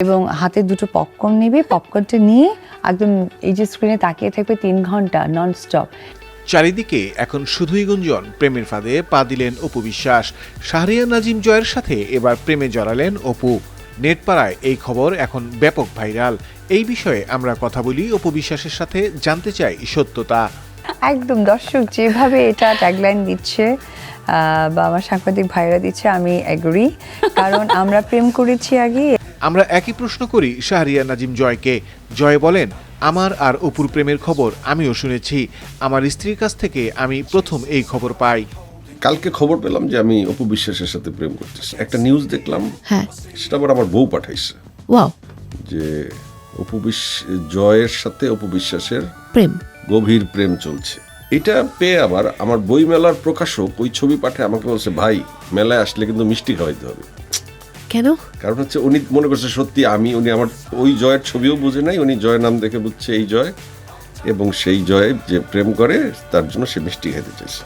এবং হাতে দুটো পপকর্ন নেবে পপকর্নটা নিয়ে একদম এই যে স্ক্রিনে তাকিয়ে থাকবে তিন ঘণ্টা নন স্টপ চারিদিকে এখন শুধুই গুঞ্জন প্রেমের ফাঁদে পা দিলেন অপু বিশ্বাস শাহরিয়া নাজিম জয়ের সাথে এবার প্রেমে জড়ালেন অপু। নেটপাড়ায় এই খবর এখন ব্যাপক ভাইরাল। এই বিষয়ে আমরা কথা বলি অপু বিশ্বাসের সাথে জানতে চাই সত্যতা। একদম দর্শক যেভাবে এটা ট্যাগলাইন দিচ্ছে বা আমার সাংবাদিক ভাইরা দিচ্ছে আমি এগ্রি কারণ আমরা প্রেম করেছি আগে। আমরা একই প্রশ্ন করি শাহরিয়া নাজিম জয়কে। জয় বলেন আমার আর অপুর প্রেমের খবর আমিও শুনেছি। আমার স্ত্রীর কাছ থেকে আমি প্রথম এই খবর পাই। কালকে খবর পেলাম যে আমি অপু বিশ্বাসের সাথে প্রেম করতেছি। একটা নিউজ দেখলাম হ্যাঁ। সেটা আবার আমার বউ পাঠাইছে। ওয়াও যে অপু জয়ের সাথে অপু বিশ্বাসের প্রেম। গভীর প্রেম চলছে। এটা পেয়ে আবার আমার বইমেলার প্রকাশক ওই ছবি পাঠে আমাকে বলছে ভাই মেলায় আসলে কিন্তু মিষ্টি খাওয়াইতে হবে। কেন? কারণ হচ্ছে উনি মনে করছে সত্যি আমি উনি আমার ওই জয়ের ছবিও বুঝে নাই উনি জয়ের নাম দেখে বুঝছে এই জয় এবং সেই জয় যে প্রেম করে তার জন্য সে মিষ্টি খাইতে চাইছে।